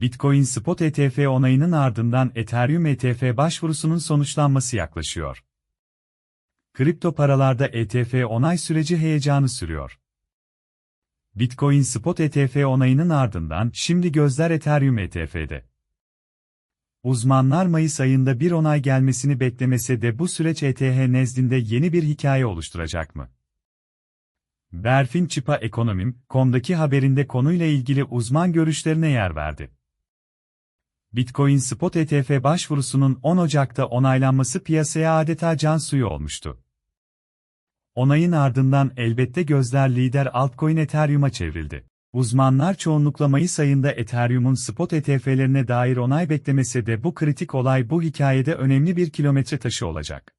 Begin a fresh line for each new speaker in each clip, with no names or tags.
Bitcoin Spot ETF onayının ardından Ethereum ETF başvurusunun sonuçlanması yaklaşıyor. Kripto paralarda ETF onay süreci heyecanı sürüyor. Bitcoin Spot ETF onayının ardından şimdi gözler Ethereum ETF'de. Uzmanlar Mayıs ayında bir onay gelmesini beklemese de bu süreç ETH nezdinde yeni bir hikaye oluşturacak mı? Berfin Çipa Ekonomim, komdaki haberinde konuyla ilgili uzman görüşlerine yer verdi. Bitcoin Spot ETF başvurusunun 10 Ocak'ta onaylanması piyasaya adeta can suyu olmuştu. Onayın ardından elbette gözler lider altcoin Ethereum'a çevrildi. Uzmanlar çoğunlukla Mayıs ayında Ethereum'un spot ETF'lerine dair onay beklemese de bu kritik olay bu hikayede önemli bir kilometre taşı olacak.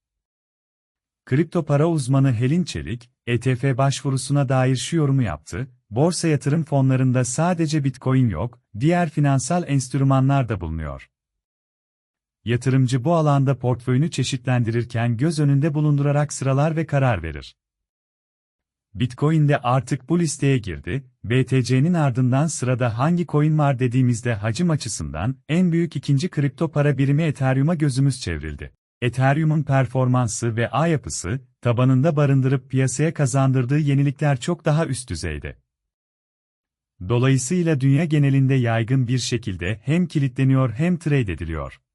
Kripto para uzmanı Helin Çelik, ETF başvurusuna dair şu yorumu yaptı, borsa yatırım fonlarında sadece Bitcoin yok, diğer finansal enstrümanlar da bulunuyor. Yatırımcı bu alanda portföyünü çeşitlendirirken göz önünde bulundurarak sıralar ve karar verir. Bitcoin de artık bu listeye girdi, BTC'nin ardından sırada hangi coin var dediğimizde hacim açısından en büyük ikinci kripto para birimi Ethereum'a gözümüz çevrildi. Ethereum'un performansı ve ağ yapısı, tabanında barındırıp piyasaya kazandırdığı yenilikler çok daha üst düzeyde. Dolayısıyla dünya genelinde yaygın bir şekilde hem kilitleniyor hem trade ediliyor.